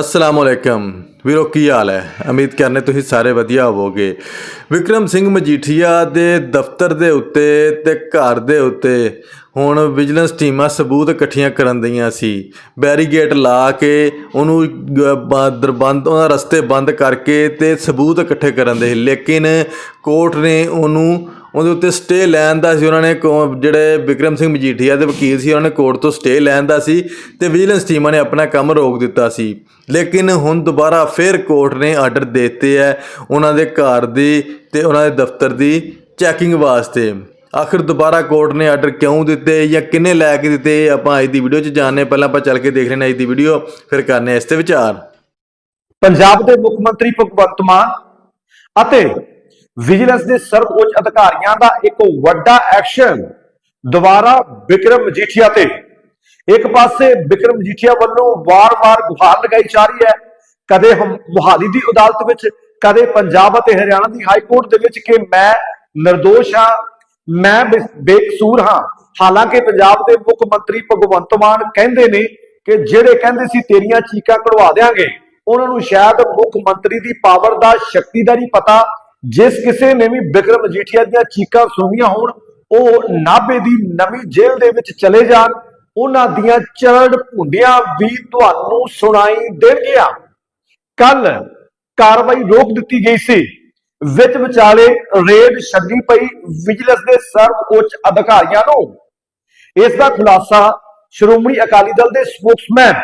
ਅਸਲਾਮ ਅਲੈਕਮ। ਵੀਰੋ, ਕੀ ਹਾਲ ਹੈ? ਉਮੀਦ ਕਰਨੇ ਤੁਸੀਂ ਸਾਰੇ ਵਧੀਆ ਹੋਵੋਗੇ। ਵਿਕਰਮ ਸਿੰਘ ਮਜੀਠੀਆ ਦੇ ਦਫ਼ਤਰ ਦੇ ਉੱਤੇ ਤੇ ਘਰ ਦੇ ਉੱਤੇ ਹੁਣ ਵਿਜੀਲੈਂਸ ਟੀਮਾਂ ਸਬੂਤ ਇਕੱਠੀਆਂ ਕਰਨ ਦਈਆਂ ਸੀ। ਬੈਰੀਗੇਟ ਲਾ ਕੇ ਉਹਨੂੰ ਦਰਬੰਦ ਉਹਨਾਂ ਰਸਤੇ ਬੰਦ ਕਰਕੇ ਤੇ ਸਬੂਤ ਇਕੱਠੇ ਕਰਨ ਦੇ ਸੀ। ਲੇਕਿਨ ਕੋਰਟ ਨੇ ਉਹਨੂੰ ਉਹਦੇ ਉੱਤੇ ਸਟੇ ਲੈਣ ਦਾ ਸੀ, ਉਹਨਾਂ ਨੇ ਕੋ- ਜਿਹੜੇ ਵਿਕਰਮ ਸਿੰਘ ਮਜੀਠੀਆ ਦੇ ਵਕੀਲ ਸੀ, ਉਹਨਾਂ ਨੇ ਕੋਰਟ ਤੋਂ ਸਟੇ ਲੈਣ ਦਾ ਸੀ ਤੇ ਵਿਜੀਲੈਂਸ ਟੀਮਾਂ ਨੇ ਆਪਣਾ ਕੰਮ ਰੋਕ ਦਿੱਤਾ ਸੀ। ਲੇਕਿਨ ਹੁਣ ਦੁਬਾਰਾ ਫਿਰ ਕੋਰਟ ਨੇ ਆਰਡਰ ਦੇ ਦਿੱਤੇ ਹੈ ਉਹਨਾਂ ਦੇ ਘਰ ਦੀ ਤੇ ਉਹਨਾਂ ਦੇ ਦਫ਼ਤਰ ਦੀ ਚੈਕਿੰਗ ਵਾਸਤੇ। ਆਖਿਰ ਦੁਬਾਰਾ ਕੋਰਟ ਨੇ ਆਰਡਰ ਕਿਉਂ ਦਿੱਤੇ ਜਾਂ ਕਿੰਨੇ ਲੈ ਕੇ ਦਿੱਤੇ ਆਪਾਂ ਅੱਜ ਦੀ ਵੀਡੀਓ 'ਚ ਜਾਣਨੇ ਪਹਿਲਾਂ ਆਪਾਂ ਚੱਲ ਕੇ ਦੇਖ ਲੈਣੇ ਅੱਜ ਦੀ ਵੀਡੀਓ ਫਿਰ ਕਰਨੇ ਇਸ ਤੇ ਵਿਚਾਰ। ਪੰਜਾਬ ਦੇ ਮੁੱਖ ਮੰਤਰੀ ਭਗਵੰਤ ਮਾਨ ਅਤੇ ਵਿਜੀਲੈਂਸ ਦੇ ਸਰਵਉੱਚ ਅਧਿਕਾਰੀਆਂ ਦਾ ਇੱਕ ਵੱਡਾ ਐਕਸ਼ਨ ਦੁਬਾਰਾ ਵਿਕਰਮ ਮਜੀਠੀਆ ਤੇ। ਇੱਕ ਪਾਸੇ ਵਿਕਰਮ ਮਜੀਠੀਆ ਵੱਲੋਂ ਵਾਰ-ਵਾਰ ਗੁਹਾਰ ਲਗਾਈ ਜਾ ਰਹੀ ਹੈ। ਕਦੇ ਹਮ- ਮੁਹਾਲੀ ਦੀ ਅਦਾਲਤ ਵਿੱਚ, ਕਦੇ ਪੰਜਾਬ ਅਤੇ ਹਰਿਆਣਾ ਦੀ ਹਾਈ ਕੋਰਟ ਦੇ ਵਿੱਚ ਕਿ ਮੈਂ નિર્ਦੋਸ਼ ਹਾਂ, ਮੈਂ ਬੇ- ਬੇਕਸੂਰ ਹਾਂ। ਹਾਲਾਂਕਿ ਪੰਜਾਬ ਦੇ ਮੁੱਖ ਮੰਤਰੀ ਭਗਵੰਤ ਮਾਨ ਕਹਿੰਦੇ ਨੇ ਕਿ ਜਿਹੜੇ ਕਹਿੰਦੇ ਸੀ ਤੇਰੀਆਂ ਚੀਕਾਂ ਕਢਵਾ ਦੇਾਂਗੇ ਉਹਨਾਂ ਨੂੰ ਸ਼ਾਇਦ ਮੁੱਖ ਮੰਤਰੀ ਦੀ ਪਾਵਰ ਦਾ ਸ਼ਕਤੀ ਦਾ ਨਹੀਂ ਪਤਾ ਜਿਸ ਕਿਸੇ ਨੇ ਵੀ ਬਿਕਰਮ ਮਜੀਠੀਆ ਦੀਆਂ ਚੀਕਾਂ ਸੁਣੀਆਂ ਹੋਣ, ਉਹ ਨਾਭੇ ਦੀ ਨਵੀਂ ਜੇਲ੍ਹ ਦੇ ਵਿੱਚ ਚਲੇ ਜਾਣ, ਉਹਨਾਂ ਦੀਆਂ ਚਰੜ ਭੁੰਡੀਆਂ ਵੀ ਤੁਹਾਨੂੰ ਸੁਣਾਈ ਦੇਣਗੀਆਂ। ਕੱਲ ਕਾਰਵਾਈ ਰੋਕ ਦਿੱਤੀ ਗਈ ਸੀ। ਵਿੱਚ ਵਿਚਾਲੇ ਰੇਡ ਛੱਡੀ ਪਈ ਵਿਜੀਲੈਂਸ ਦੇ ਸਰਵ ਉੱਚ ਅਧਿਕਾਰੀਆਂ ਨੂੰ। ਇਸ ਦਾ ਖੁਲਾਸਾ ਸ਼੍ਰੋਮਣੀ ਅਕਾਲੀ ਦਲ ਦੇ ਸਪੋਕਸਮੈਨ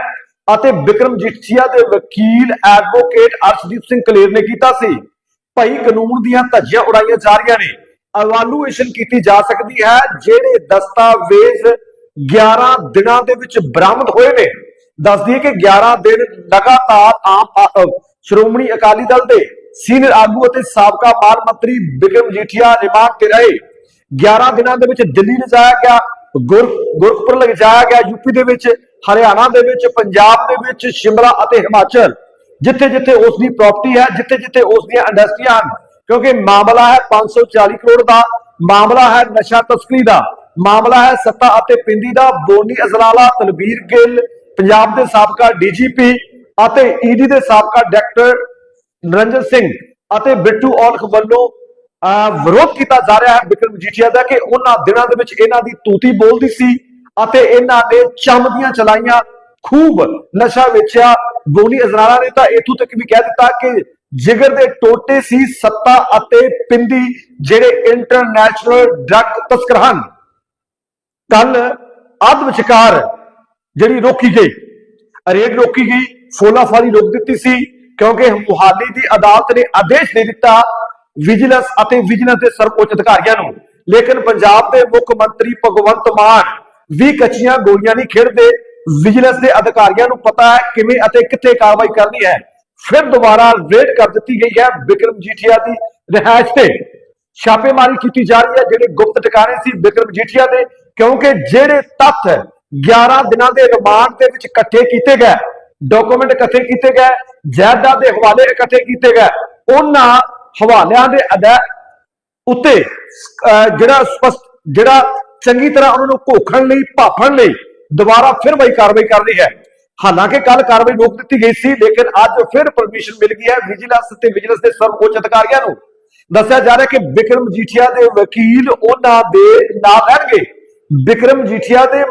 ਅਤੇ ਵਿਕਰਮ ਜਿੱਠੀਆ ਦੇ ਵਕੀਲ ਐਡਵੋਕੇਟ ਅਰਸ਼ਦੀਪ ਸਿੰਘ ਕਲੇਰ ਨੇ ਕੀਤਾ ਸੀ। ਭਾਈ ਕਾਨੂੰਨ ਦੀਆਂ ਧੱਜੀਆਂ ਉਡਾਈਆਂ ਜਾ ਰਹੀਆਂ ਨੇ। ਇਵੈਲੂਏਸ਼ਨ ਕੀਤੀ ਜਾ ਸਕਦੀ ਹੈ, ਜਿਹੜੇ ਦਸਤਾਵੇਜ਼ 11 ਦਿਨਾਂ ਦੇ ਵਿੱਚ ਬਰਾਮਦ ਹੋਏ ਨੇ। ਦੱਸ ਦਈਏ ਕਿ 11 ਦਿਨ ਲਗਾਤਾਰ ਆਮ ਸ਼੍ਰੋਮਣੀ ਅਕਾਲੀ ਦਲ ਦੇ ਸੀਨੀਅਰ ਆਗੂ ਅਤੇ ਸਾਬਕਾ ਮਾਲ ਮੰਤਰੀ ਬਿਕਰਮ ਜੀਠੀਆ ਰਿਮਾਂਡ ਤੇ ਰਹੇ। 11 ਦਿਨਾਂ ਦੇ ਵਿੱਚ ਦਿੱਲੀ ਲਿਜਾਇਆ ਗਿਆ, ਗੁਰ ਗੁਰਪੁਰ ਲਿਜਾਇਆ ਗਿਆ, ਯੂਪੀ ਦੇ ਵਿੱਚ, ਹਰਿਆਣਾ ਦੇ ਵਿੱਚ, ਪੰਜਾਬ ਦੇ ਵਿੱਚ, ਸ਼ਿਮਲਾ ਅਤੇ ਹਿਮਾਚਲ। ਜਿੱਥੇ ਜਿੱਥੇ ਉਸ ਦੀ ਪ੍ਰਾਪਰਟੀ ਹੈ ਜਿੱਥੇ ਜਿੱਥੇ ਉਸ ਦੀਆਂ ਇੰਡਸਟਰੀਆਂ ਹਨ। ਕਿਉਂਕਿ ਮਾਮਲਾ ਹੈ 540 ਕਰੋੜ ਦਾ ਮਾਮਲਾ ਹੈ ਨਸ਼ਾ ਤਸਕਰੀ ਦਾ ਮਾਮਲਾ ਹੈ ਸੱਤਾ ਅਤੇ ਪਿੰਦੀ ਦਾ ਬੋਨੀ ਅਜ਼ਲਾਲਾ ਤਲਬੀਰ ਗਿੱਲ ਪੰਜਾਬ ਦੇ ਸਾਬਕਾ ਡੀਜੀਪੀ ਅਤੇ ਈਡੀ ਦੇ ਸਾਬਕਾ ਡਾਇਰੈਕਟਰ ਨਰਿੰਦਰ ਸਿੰਘ ਅਤੇ ਬਿੱਟੂ ਔਲਖ ਵੱਲੋਂ ਅਹ, ਵਿਰੋਧ ਕੀਤਾ ਜਾ ਰਿਹਾ ਹੈ ਵਿਕਰਮ ਜੀਠੀਆ ਦਾ ਕਿ ਉਹਨਾਂ ਦਿਨਾਂ ਦੇ ਵਿੱਚ ਇਹਨਾਂ ਦੀ ਤੂਤੀ ਬੋਲਦੀ ਸੀ ਅਤੇ ਇਹਨਾਂ ਨੇ ਚਮਦੀਆਂ ਚਲਾਈਆਂ ਖੂਬ ਨਸ਼ਾ ਵੇਚਿਆ। ਬੋਨੀ ਅਜ਼ਰਾਰਾ ਨੇ ਤਾਂ ਇਥੋਂ ਤੱਕ ਵੀ ਕਹਿ ਦਿੱਤਾ ਕਿ ਜਿਗਰ ਦੇ ਟੋਟੇ ਸੀ ਸੱਤਾ ਅਤੇ ਪਿੰਦੀ ਜਿਹੜੇ ਇੰਟਰਨੈਸ਼ਨਲ ਡਰੱਗ ਤਸਕਰ ਹਨ। ਕੱਲ ਅੱਧ ਵਿਚਕਾਰ ਜਿਹੜੀ ਰੋਕੀ ਗਈ, ਰੇਡ ਰੋਕੀ ਗਈ ਫੋਲਾਫਾਰੀ ਰੋਕ ਦਿੱਤੀ ਸੀ, ਕਿਉਂਕਿ ਮੁਹਾਲੀ ਦੀ ਅਦਾਲਤ ਨੇ ਆਦੇਸ਼ ਦੇ ਦਿੱਤਾ ਵਿਜੀਲੈਂਸ ਅਤੇ ਵਿਜੀਲੈਂਸ ਦੇ ਸਰਵਉੱਚ ਅਧਿਕਾਰੀਆਂ ਨੂੰ। ਲੇਕਿਨ ਪੰਜਾਬ ਦੇ ਮੁੱਖ ਮੰਤਰੀ ਭਗਵੰਤ ਮਾਨ ਵੀ ਕੱਚੀਆਂ ਗੋਲੀਆਂ ਨਹੀਂ ਖੇਡਦੇ। ਵਿਜੀਲੈਂਸ ਦੇ ਅਧਿਕਾਰੀਆਂ ਨੂੰ ਪਤਾ ਹੈ ਕਿਵੇਂ ਅਤੇ ਕਿੱਥੇ ਕਾਰਵਾਈ ਕਰਨੀ ਹੈ। ਫਿਰ ਦੁਬਾਰਾ ਰੇਡ ਕਰ ਦਿੱਤੀ ਗਈ ਹੈ ਵਿਕਰਮ ਜੀਠੀਆ ਦੀ ਰਿਹਾਇਸ਼ ਤੇ। ਛਾਪੇਮਾਰੀ ਕੀਤੀ ਜਾ ਰਹੀ ਹੈ, ਜਿਹੜੇ ਗੁਪਤ ਟਿਕਾਣੇ ਸੀ ਵਿਕਰਮ ਜੀਠੀਆ ਦੇ, ਕਿਉਂਕਿ ਜਿਹੜੇ ਤੱਥ 11 ਦਿਨਾਂ ਦੇ ਰਿਮਾਂਡ ਦੇ ਵਿੱਚ ਇਕੱਠੇ ਕੀਤੇ ਗਏ ਡਾਕੂਮੈਂਟ ਇਕੱਠੇ ਕੀਤੇ ਗਏ, ਜਾਇਦਾਦ ਦੇ ਹਵਾਲੇ ਇਕੱਠੇ ਕੀਤੇ ਗਏ, ਉਹਨਾਂ ਹਵਾਲਿਆਂ ਦੇ ਅਦਾ ਉੱਤੇ ਜਿਹੜਾ ਸਪਸ਼ਟ, ਜਿਹੜਾ ਚੰਗੀ ਤਰ੍ਹਾਂ ਉਹਨਾਂ ਨੂੰ ਘੋਖਣ ਲਈ, ਭਾਫਣ ਲਈ ਦੁਬਾਰਾ ਫਿਰ ਵਈ ਕਾਰਵਾਈ ਕਰ ਰਹੀ ਹੈ। ਹਾਲਾਂਕਿ ਕੱਲ ਕਾਰਵਾਈ ਰੋਕ ਦਿੱਤੀ ਗਈ ਸੀ, ਲੇਕਿਨ ਅੱਜ ਫਿਰ ਪਰਮਿਸ਼ਨ ਮਿਲ ਗਈ ਹੈ ਵਿਜੀਲੈਂਸ ਤੇ ਵਿਜੀਲੈਂਸ ਦੇ ਸਰਵਉੱਚ ਅਧਿਕਾਰੀਆਂ ਨੂੰ। ਦੱਸਿਆ ਜਾ ਰਿਹਾ ਕਿ ਵਿਕਰਮ ਜੀਠੀਆ ਦੇ ਵਕੀਲ ਉਹਨਾਂ ਦੇ ਨਾਲ ਰਹਿਣਗੇ। ਵਿਕਰਮ ਜੀਠੀਆ ਦੇ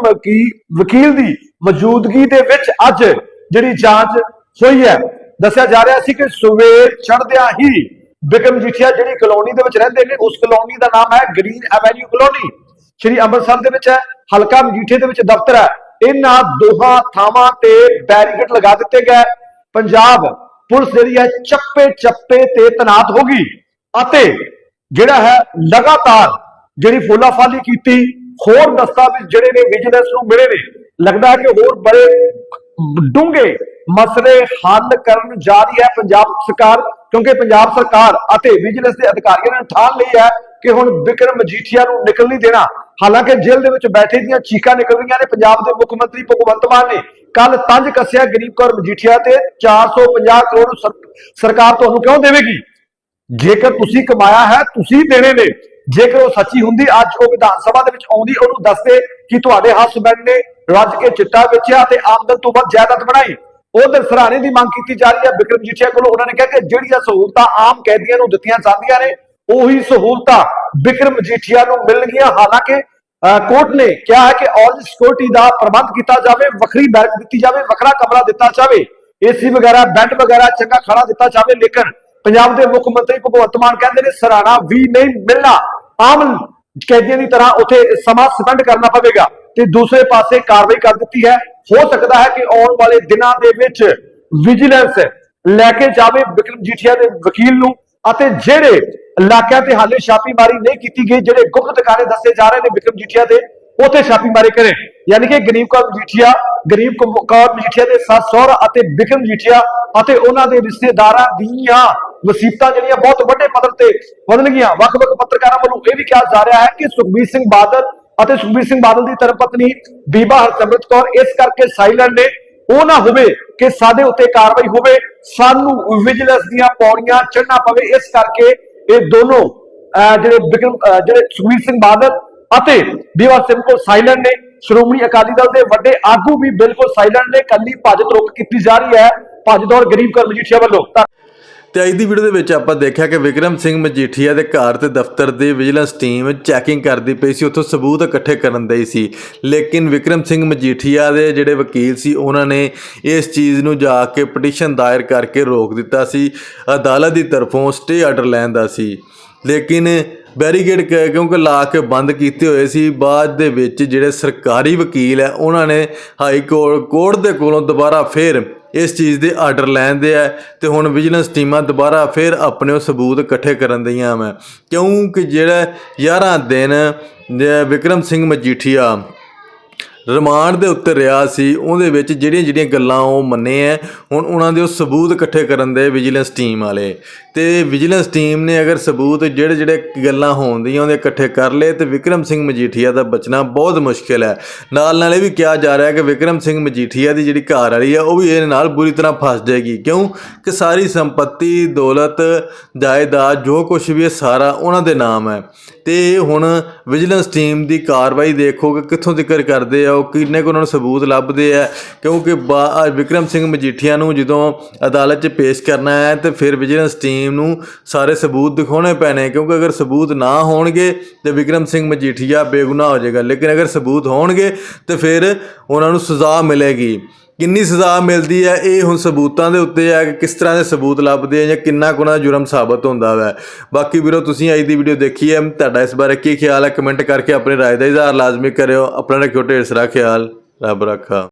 ਵਕੀਲ ਦੀ ਮੌਜੂਦਗੀ ਦੇ ਵਿੱਚ ਅੱਜ ਜਿਹੜੀ ਜਾਂਚ ਹੋਈ ਹੈ। ਦੱਸਿਆ ਜਾ ਰਿਹਾ ਸੀ ਕਿ ਸਵੇਰ ਚੜ੍ਹਦਿਆਂ ਹੀ ਵਿਕਰਮ ਜੀਠੀਆ ਜਿਹੜੀ ਕਲੋਨੀ ਦੇ ਵਿੱਚ ਰਹਿੰਦੇ ਨੇ, ਉਸ ਕਲੋਨੀ ਦਾ ਨਾਮ ਹੈ green avenue colony. Shri Amritsar ਦੇ ਵਿੱਚ ਹੈ। ਹਲਕਾ ਮਜੀਠੇ ਦੇ ਵਿੱਚ ਦਫ਼ਤਰ ਹੈ। ਇਹਨਾਂ ਦੋਹਾਂ ਥਾਵਾਂ ਤੇ ਬੈਰੀਕੇਡ ਲਗਾ ਦਿੱਤੇ ਗਏ। ਪੰਜਾਬ ਪੁਲਿਸ ਜਿਹੜੀ ਹੈ ਚੱਪੇ ਚੱਪੇ ਤੇ ਤਨਾਤ ਹੋ ਗਈ। ਅਤੇ ਜਿਹੜਾ ਹੈ ਲਗਾਤਾਰ ਜਿਹੜੀ ਫੋਲਾਫਾਲੀ ਕੀਤੀ, ਹੋਰ ਦਸਤਾਵੇਜ਼ ਜਿਹੜੇ ਨੇ ਵਿਜੀਲੈਂਸ ਨੂੰ ਮਿਲੇ ਨੇ, ਲੱਗਦਾ ਹੈ ਕਿ ਹੋਰ ਬੜੇ ਡੂੰਘੇ ਮਸਲੇ ਹੱਲ ਕਰਨ ਜਾ ਰਹੀ ਹੈ ਪੰਜਾਬ ਸਰਕਾਰ, ਕਿਉਂਕਿ ਪੰਜਾਬ ਸਰਕਾਰ ਅਤੇ ਵਿਜੀਲੈਂਸ ਦੇ ਅਧਿਕਾਰੀਆਂ ਨੇ ਠਾਣ ਲਈ ਹੈ ਕਿ ਹੁਣ ਬਿਕਰਮ ਮਜੀਠੀਆ ਨੂੰ ਨਿਕਲ ਨਹੀਂ ਦੇਣਾ। ਹਾਲਾਂਕਿ ਜੇਲ੍ਹ ਦੇ ਵਿੱਚ ਬੈਠੇ ਦੀਆਂ ਚੀਕਾਂ ਨਿਕਲ ਰਹੀਆਂ ਨੇ। ਪੰਜਾਬ ਦੇ ਮੁੱਖ ਮੰਤਰੀ ਭਗਵੰਤ ਮਾਨ ਨੇ ਕੱਲ ਤੰਜ ਕੱਸਿਆ ਗਰੀਬ ਕੌਰ ਮਜੀਠੀਆ ਤੇ। 450 ਕਰੋੜ ਸਰ- ਸਰਕਾਰ ਤੁਹਾਨੂੰ ਕਿਉਂ ਦੇਵੇਗੀ? ਜੇਕਰ ਤੁਸੀਂ ਕਮਾਇਆ ਹੈ, ਤੁਸੀਂ ਦੇਣੇ ਨੇ। ਜੇਕਰ ਉਹ ਸੱਚੀ ਹੁੰਦੀ, ਅੱਜ ਉਹ ਵਿਧਾਨ ਸਭਾ ਦੇ ਵਿੱਚ ਆਉਂਦੀ, ਉਹਨੂੰ ਦੱਸਦੇ ਕਿ ਤੁਹਾਡੇ ਹਸਬੰਡ ਨੇ ਰੱਜ ਕੇ ਚਿੱਟਾ ਵੇਚਿਆ ਤੇ ਆਮਦਨ ਤੋਂ ਵੱਧ ਜਾਇਦਾਦ ਬਣਾਈ। ਉਧਰ ਸਰਾਣੇ ਦੀ ਮੰਗ ਕੀਤੀ ਜਾ ਰਹੀ ਹੈ। ਬਿਕਰਮ ਜੀਠੀਆ ਕੋਲੋਂ ਉਹਨਾਂ ਨੇ ਕਿਹਾ ਕਿ ਜਿਹੜੀਆਂ ਸਹੂਲਤਾਂ ਆਮ ਕੈਦੀਆਂ ਨੂੰ ਦਿੱਤੀਆਂ ਜਾਂਦੀਆਂ ਨੇ ਉਹੀ ਸਹੂਲਤਾਂ ਵਿਕਰਮ ਜੀਠੀਆ ਨੂੰ ਮਿਲਣਗੀਆਂ ਹਾਲਾਂਕਿ ਕੋਰਟ ਨੇ ਕਿਹਾ ਹੈ ਕਿ ਔਰਜ ਸਿਕਿਉਰਿਟੀ ਦਾ ਪ੍ਰਬੰਧ ਕੀਤਾ ਜਾਵੇ, ਵੱਖਰੀ ਬੈਰਕ ਦਿੱਤੀ ਜਾਵੇ, ਵੱਖਰਾ ਕਮਰਾ ਦਿੱਤਾ ਜਾਵੇ, ਏਸੀ ਵਗੈਰਾ, ਬੈੱਡ ਵਗੈਰਾ ਚੰਗਾ ਖਾਣਾ ਦਿੱਤਾ ਜਾਵੇ। ਲੇਕਿਨ ਪੰਜਾਬ ਦੇ ਮੁੱਖ ਮੰਤਰੀ ਭਗਵੰਤ ਮਾਨ ਕਹਿੰਦੇ ਨੇ, ਸਰਾਣਾ ਵੀ ਨਹੀਂ ਮਿਲਣਾ। ਆਮ ਕੈਦੀਆਂ ਦੀ ਤਰ੍ਹਾਂ ਉੱਥੇ ਸਮਾਂ ਸਪੈਂਡ ਕਰਨਾ ਪਵੇਗਾ ਤੇ ਦੂਸਰੇ ਪਾਸੇ ਕਾਰਵਾਈ ਕਰ ਦਿੱਤੀ ਹੈ। ਹੋ ਸਕਦਾ ਹੈ ਕਿ ਆਉਣ ਵਾਲੇ ਦਿਨਾਂ ਦੇ ਵਿੱਚ ਵਿਜੀਲੈਂਸ ਲੈ ਕੇ ਜਾਵੇ ਵਿਕਰਮ ਜੀਠੀਆ ਦੇ ਵਕੀਲ ਨੂੰ। ਅਤੇ ਜਿਹੜੇ ਇਲਾਕਿਆਂ ਤੇ ਹਾਲੇ ਛਾਪੀਮਾਰੀ ਨਹੀਂ ਕੀਤੀ ਗਈ, ਜਿਹੜੇ ਗੁਪਤ ਟਿਕਾਣੇ ਦੱਸੇ ਜਾ ਰਹੇ ਨੇ ਵਿਕਰਮ ਜੀਠੀਆ ਦੇ, ਉੱਥੇ ਛਾਪੀਮਾਰੀ ਕਰੇ। ਯਾਨੀ ਕਿ ਗਰੀਬ ਕੌਰ ਮਜੀਠੀਆ ਗਰੀਬ ਕੌਰ ਮਜੀਠੀਆ ਦੇ ਸੱਸ, ਸਹੁਰਾ ਅਤੇ ਵਿਕਰਮ ਮਜੀਠੀਆ ਅਤੇ ਉਹਨਾਂ ਦੇ ਰਿਸ਼ਤੇਦਾਰਾਂ ਦੀਆਂ ਵਸੀਅਤਾਂ ਜਿਹੜੀਆਂ ਬਹੁਤ ਵੱਡੇ ਪੱਧਰ ਤੇ ਵਧਣਗੀਆਂ। ਵੱਖ-ਵੱਖ ਪੱਤਰਕਾਰਾਂ ਵੱਲੋਂ ਇਹ ਵੀ ਕਿਹਾ ਜਾ ਰਿਹਾ ਹੈ ਕਿ ਸੁਖਬੀਰ ਸਿੰਘ ਬਾਦਲ ਅਤੇ ਸੁਖਬੀਰ ਸਿੰਘ ਬਾਦਲ ਦੀ ਧਰਮ ਪਤਨੀ ਬੀਬਾ ਹਰਸਿਮਰਤ ਕੌਰ ਇਸ ਕਰਕੇ ਸਾਇਲੈਂਟ ਨੇ। ਉਹ ਨਾ ਹੋਵੇ ਕਿ ਸਾਡੇ ਉੱਤੇ ਕਾਰਵਾਈ ਹੋਵੇ, ਸਾਨੂੰ ਵਿਜੀਲੈਂਸ ਦੀਆਂ ਪੌੜੀਆਂ ਚੜ੍ਹਨਾ ਪਵੇ। ਇਸ ਕਰਕੇ ਇਹ ਦੋਨੋਂ, ਅਹ, ਜਿਹੜੇ ਵਿਕਰਮ ਜਿਹੜੇ ਸੁਖਬੀਰ ਸਿੰਘ ਬਾਦਲ ਅਤੇ ਬੀਬਾ ਬਿਲਕੁਲ ਸਾਇਲੈਂਟ ਨੇ, ਸ਼੍ਰੋਮਣੀ ਅਕਾਲੀ ਦਲ ਦੇ ਵੱਡੇ ਆਗੂ ਵੀ ਬਿਲਕੁਲ ਸਾਇਲੈਂਟ ਨੇ। ਕੱਲੀ ਭੱਜ ਤੁਰਕ ਕੀਤੀ ਜਾ ਰਹੀ ਹੈ। ਭੱਜ ਦੌੜ ਗਰੀਬ ਘਰ ਮਜੀਠੀਆ ਵੱਲੋਂ। ਤਾਂ ਤੇ ਅੱਜ ਦੀ ਵੀਡੀਓ ਦੇ ਵਿੱਚ ਆਪਾਂ ਦੇਖਿਆ ਕਿ ਵਿਕਰਮ ਸਿੰਘ ਮਜੀਠੀਆ ਦੇ ਘਰ ਤੇ ਦਫ਼ਤਰ ਦੀ ਵਿਜੀਲੈਂਸ ਟੀਮ ਚੈਕਿੰਗ ਕਰਦੀ ਪਈ ਸੀ, ਉੱਥੋਂ ਸਬੂਤ ਇਕੱਠੇ ਕਰਨ ਦੇ ਸੀ। ਲੇਕਿਨ ਵਿਕਰਮ ਸਿੰਘ ਮਜੀਠੀਆ ਦੇ ਜਿਹੜੇ ਵਕੀਲ ਸੀ, ਉਹਨਾਂ ਨੇ ਇਸ ਚੀਜ਼ ਨੂੰ ਜਾ ਕੇ ਪਟੀਸ਼ਨ ਦਾਇਰ ਕਰਕੇ ਰੋਕ ਦਿੱਤਾ ਸੀ, ਅਦਾਲਤ ਦੀ ਤਰਫੋਂ ਸਟੇ ਆਰਡਰ ਲੈਣ ਦਾ ਸੀ। ਲੇਕਿਨ ਬੈਰੀਗੇਡ ਕ- ਕਿਉਂਕਿ ਲਾ ਕੇ ਬੰਦ ਕੀਤੇ ਹੋਏ ਸੀ, ਬਾਅਦ ਦੇ ਵਿੱਚ ਜਿਹੜੇ ਸਰਕਾਰੀ ਵਕੀਲ ਹੈ, ਉਹਨਾਂ ਨੇ ਹਾਈ ਕੋਰਟ ਕੋਰਟ ਦੇ ਕੋਲੋਂ ਦੁਬਾਰਾ ਫੇਰ ਇਸ ਚੀਜ਼ ਦੇ ਆਰਡਰ ਲੈਂਦੇ ਆ ਤੇ ਹੁਣ ਵਿਜੀਲੈਂਸ ਟੀਮਾਂ ਦੁਬਾਰਾ ਫਿਰ ਆਪਣੇ ਉਹ ਸਬੂਤ ਇਕੱਠੇ ਕਰਨ ਦਈਆਂ ਮੈਂ। ਕਿਉਂਕਿ ਜਿਹੜਾ 11 ਦਿਨ ਜ- ਵਿਕਰਮ ਸਿੰਘ ਮਜੀਠੀਆ ਰਿਮਾਂਡ ਦੇ ਉੱਤੇ ਰਿਹਾ ਸੀ, ਉਹਦੇ ਵਿੱਚ ਜਿਹੜੀਆਂ ਜਿਹੜੀਆਂ ਗੱਲਾਂ ਉਹ ਮੰਨੇ ਆ, ਹੁਣ ਉਹਨਾਂ ਦੇ ਉਹ ਸਬੂਤ ਇਕੱਠੇ ਕਰਨ ਦੇ ਵਿਜੀਲੈਂਸ ਟੀਮ ਵਾਲੇ। ਤੇ ਵਿਜੀਲੈਂਸ ਟੀਮ ਨੇ ਅਗਰ ਸਬੂਤ ਜਿਹੜੇ ਜਿਹੜੇ ਗੱਲਾਂ ਹੋਣ ਦੀਆਂ ਉਹਦੇ ਇਕੱਠੇ ਕਰ ਲਏ ਤੇ ਵਿਕਰਮ ਸਿੰਘ ਮਜੀਠੀਆ ਦਾ ਬਚਣਾ ਬਹੁਤ ਮੁਸ਼ਕਿਲ ਹੈ। ਨਾਲ ਨਾਲ ਇਹ ਵੀ ਕਿਹਾ ਜਾ ਰਿਹਾ ਹੈ ਕਿ ਵਿਕਰਮ ਸਿੰਘ ਮਜੀਠੀਆ ਦੀ ਜਿਹੜੀ ਘਰ ਵਾਲੀ ਹੈ, ਉਹ ਵੀ ਇਹਦੇ ਨਾਲ ਬੁਰੀ ਤਰ੍ਹਾਂ ਫਸ ਜਾਏਗੀ। ਕਿਉਂ? ਕਿ ਸਾਰੀ ਸੰਪਤੀ, ਦੌਲਤ, ਜਾਇਦਾਦ, ਜੋ ਕੁਝ ਵੀ ਹੈ, ਸਾਰਾ ਉਹਨਾਂ ਦੇ ਨਾਮ ਹੈ। ਤੇ ਹੁਣ ਵਿਜੀਲੈਂਸ ਟੀਮ ਦੀ ਕਾਰਵਾਈ ਦੇਖੋ ਕਿ ਕਿੱਥੋਂ ਤੱਕ ਕਰਦੇ ਆ, ਉਹ ਕਿੰਨੇ ਕੁ ਉਹਨਾਂ ਨੂੰ ਸਬੂਤ ਲੱਭਦੇ ਆ। ਕਿਉਂਕਿ ਬਾ- ਵਿਕਰਮ ਸਿੰਘ ਮਜੀਠੀਆ ਨੂੰ ਜਦੋਂ ਅਦਾਲਤ 'ਚ ਪੇਸ਼ ਕਰਨਾ ਹੈ ਤੇ ਫਿਰ ਵਿਜੀਲੈਂਸ ਟੀਮ ਨੂੰ ਸਾਰੇ ਸਬੂਤ ਦਿਖਾਉਣੇ ਪੈਣੇ, ਕਿਉਂਕਿ ਅਗਰ ਸਬੂਤ ਨਾ ਹੋਣਗੇ ਤੇ ਵਿਕਰਮ ਸਿੰਘ ਮਜੀਠੀਆ ਬੇਗੁਨਾਹ ਹੋ ਜਾਏਗਾ। ਲੇਕਿਨ ਅਗਰ ਸਬੂਤ ਹੋਣਗੇ ਤੇ ਫਿਰ ਉਹਨਾਂ ਨੂੰ ਸਜ਼ਾ ਮਿਲੇਗੀ। ਕਿੰਨੀ ਸਜ਼ਾ ਮਿਲਦੀ ਹੈ? ਇਹ ਹੁਣ ਸਬੂਤਾਂ ਦੇ ਉੱਤੇ ਹੈ ਕਿ ਕਿਸ ਤਰ੍ਹਾਂ ਦੇ ਸਬੂਤ ਲੱਭਦੇ ਆ ਜਾਂ ਕਿੰਨਾ ਕੁ ਉਹਨਾਂ ਦਾ ਜੁਰਮ ਸਾਬਤ ਹੁੰਦਾ ਵੈ। ਬਾਕੀ ਵੀਰੋ, ਤੁਸੀਂ ਅੱਜ ਦੀ ਵੀਡੀਓ ਦੇਖੀ ਹੈ। ਤੁਹਾਡਾ ਇਸ ਬਾਰੇ ਕੀ ਖਿਆਲ ਹੈ? ਕਮੈਂਟ ਕਰਕੇ ਆਪਣੇ ਰਾਏ ਦਾ ਇਜ਼ਹਾਰ ਲਾਜ਼ਮੀ ਕਰਿਓ। ਆਪਣਾ ਰੱਖਿਓ ਢੇਰ ਸਾਰਾ ਖਿਆਲ। ਰੱਬ ਰੱਖਾ।